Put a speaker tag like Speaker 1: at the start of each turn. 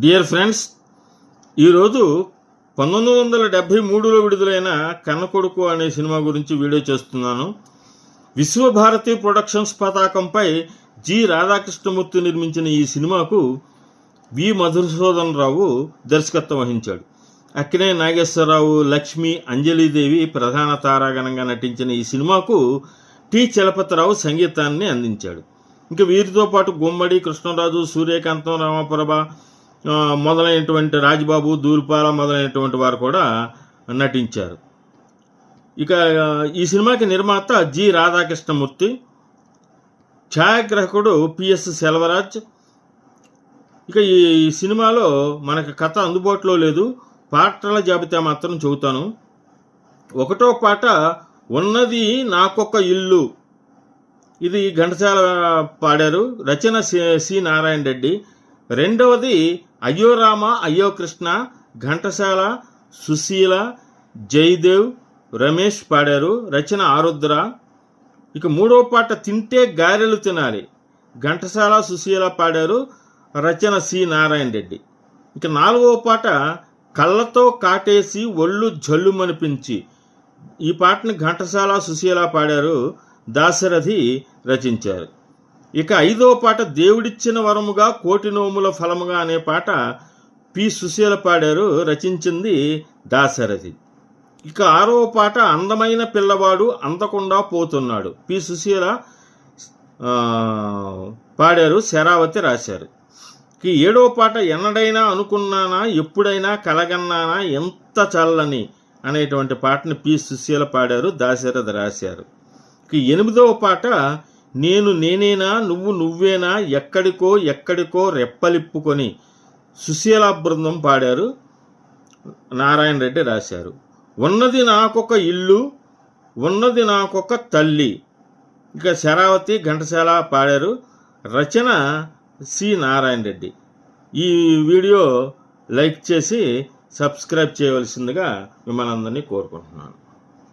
Speaker 1: Dear friends ఈరోజు పంతొమ్మిది వందల డెబ్భై మూడులో విడుదలైన కన్నకొడుకు అనే సినిమా గురించి వీడియో చేస్తున్నాను. విశ్వభారతి ప్రొడక్షన్స్ పతాకంపై జి రాధాకృష్ణమూర్తి నిర్మించిన ఈ సినిమాకు వి మధుసూదన్ రావు దర్శకత్వం వహించాడు. అక్కినే నాగేశ్వరరావు లక్ష్మి అంజలీదేవి ప్రధాన తారాగణంగా నటించిన ఈ సినిమాకు టి చలపతిరావు సంగీతాన్ని అందించాడు. ఇంకా వీరితో పాటు గుమ్మడి కృష్ణరాజు సూర్యకాంతం రామప్రభ మొదలైనటువంటి రాజ్బాబు దూల్పాల మొదలైనటువంటి వారు కూడా నటించారు. ఇక ఈ సినిమాకి నిర్మాత జి రాధాకృష్ణమూర్తి ఛాయాగ్రాహకుడు పిఎస్ సెల్వరాజ్. ఇక ఈ సినిమాలో మనకు కథ అందుబాటులో లేదు. పాటల జాబితా మాత్రం చెబుతాను. ఒకటో పాట ఉన్నది నాకొక ఇల్లు ఇది ఘంటసాల పాడారు. రచన సి సి నారాయణ రెడ్డి రెండవది అయ్యో రామ అయ్యో కృష్ణ ఘంటసాల సుశీల జయదేవ్ రమేష్ పాడారు రచన ఆరుద్ర. ఇక మూడో పాట తింటే గారెలు తినాలి. ఘంటసాల సుశీల పాడారు రచన సి నారాయణ రెడ్డి. ఇక నాలుగవ పాట కళ్ళతో కాటేసి ఒళ్ళు జల్లుమనిపించి. ఈ పాటని ఘంటసాల సుశీల పాడారు దాశరథి రచించారు. ఇక ఐదో పాట దేవుడిచ్చిన వరముగా కోటి నోముల ఫలముగా అనే పాట పి. సుశీల పాడారు రచించింది దాశరథి. ఇక ఆరవ పాట అందమైన పిల్లవాడు అందకుండా పోతున్నాడు. పి. సుశీల పాడారు శరావతి రాశారు. ఇక ఏడో పాట ఎన్నడైనా అనుకున్నానా ఎప్పుడైనా కలగన్నానా ఎంత చల్లని అనేటువంటి పాటని పి. సుశీల పాడారు దాశరథి రాశారు. ఇక ఎనిమిదవ పాట నేను నేనేనా నువ్వు నువ్వేనా ఎక్కడికో ఎక్కడికో రెప్పలిప్పుకొని సుశీల బృందం పాడారు నారాయణ రెడ్డి రాశారు. ఉన్నది నాకొక ఇల్లు ఉన్నది నాకొక తల్లి. ఇక శరావతి ఘంటసాల పాడారు రచన సి నారాయణ రెడ్డి. ఈ వీడియో లైక్ చేసి సబ్స్క్రైబ్ చేయవలసిందిగా మిమ్మల్ని అందరినీ కోరుకుంటున్నాను.